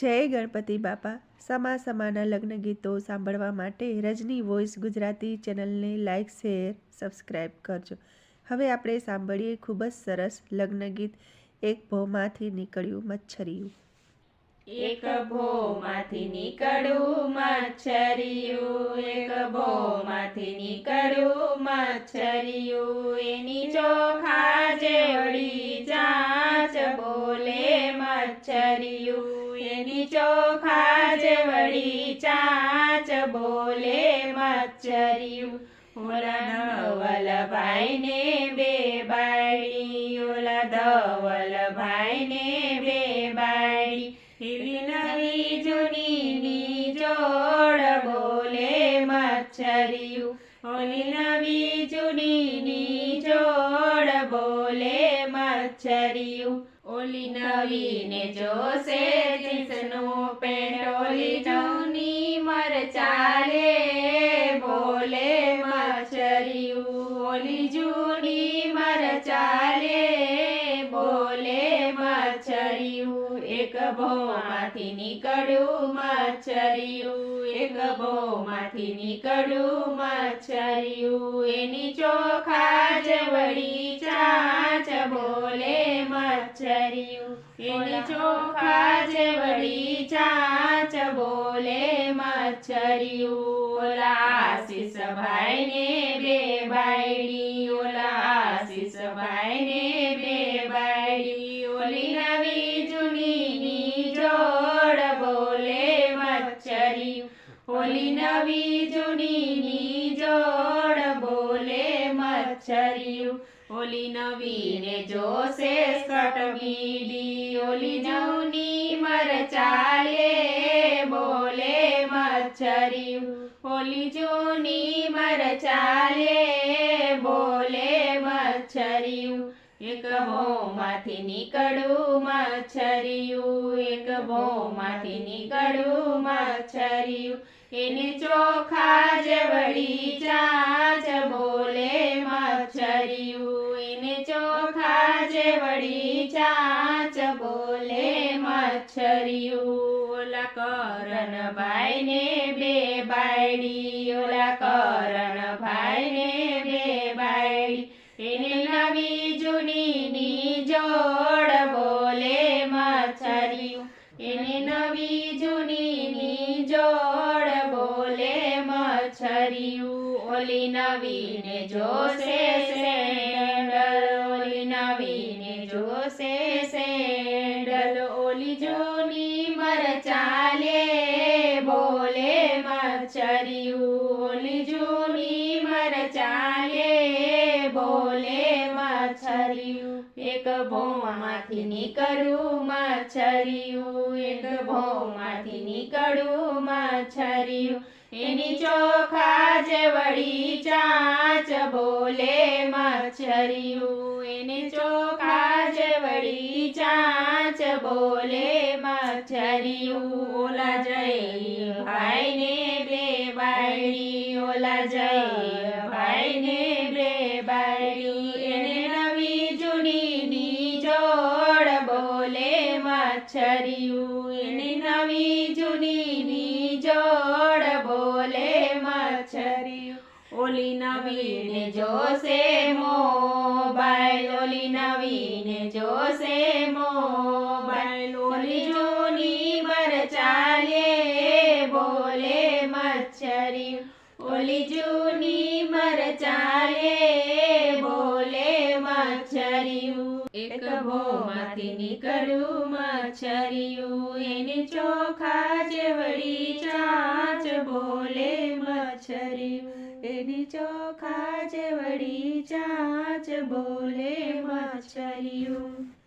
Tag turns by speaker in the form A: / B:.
A: જય ગણપતિ બાપા. સમા સમાના લગ્ન ગીતો સાંભળવા માટે રજની વોઇસ ગુજરાતી ચેનલને લાઇક શેર સબસ્ક્રાઈબ કરજો. હવે આપણે સાંભળીએ ખૂબ જ સરસ લગ્ન ગીત. એક ભોમાંથી નીકળ્યું મચ્છરિયું.
B: એક ભોમાંથી નીકળું મચ્છરિયું. એક ભોમાંથી નીકળું મચ્છરિયું. એની ચોખા બોલે મચ્છરિયું. ઓલા ધવલભાઈને બે બાળી ઓલા ધવલભાઈને બે બાળી એવી નવી જૂની જોડ બોલે મચ્છરિયું. ઓલી નવી જૂની જોડ બોલે મચ્છરિયું. ઓલી નવીને જોશે જીન્સનું પેટ ઓલી જૂની મરચાલે બોલે મચ્છરિયું ઓલી જૂની મરચાલે બોલે મચરિયું એક ભોમાંથી નીકળ્યું મચરિયું એક ભોમાંથી નીકળ્યું મચરિયું એની ચોખા જવડી બોલે મચ્છરિયું ઓલા આશીષ ભાઈને બે બાયડી ઓલા આશીષ ભાઈને બે બાયડી ઓલી નવી જૂનીની જોડ બોલે મચ્છરી ઓલી નવી જૂનીની જોડ બોલે મચ્છરિયું ઓલી નવી ને જોશે સ્કટ મીડી ઓલી જૂની મચ્છરિયું ઓલી જૂની મરચાલે બોલે મચ્છરિયું એક ભોમાંથી નીકળું મચ્છરિયું એક ભોમાંથી નીકળું મચ્છરિયું એને ચોખા જેવડી ચાંચ, બોલે મચ્છરિયું ભાઈ ને બે બાયડી ઓલા કરણ ભાઈને બે બાયડી. એને નવી જૂનીની જોડ બોલે મચ્છરિયું. એને નવી જૂનીની જોડ બોલે મચ્છરિયું. ઓલી નવી ને જોશે સેન્ડલ ઓલી નવી ને જોશે સેન્ડલ ઓલી જૂની ઓલી જૂની મરચાલે બોલે મચ્છરિયું. એક ભોમાંથી નીકળું મચ્છરિયું, એક ભોમાંથી નીકળું મચ્છરિયું. એની ચોખા જેવડી ચાંચ, બોલે મચ્છરિયું. એની ચોખા જેવડી ચાંચ, બોલે મચ્છરિયું. ઓલા જય ભાઈને ઓલી નવીને જોશે મોબાઈલ ઓલી નવી ને જોશે મોબાઈલ ઓલી જૂની મરચાલે બોલે મચ્છરી. ઓલી જૂની મરચાલે બોલે ભોમાંથી નીકળ્યું મચ્છરિયું એને ચોખા જેવડી ચાંચ બોલે મચ્છરિયું. એની ચોખા જેવડી ચાંચ બોલે મચ્છરિયું.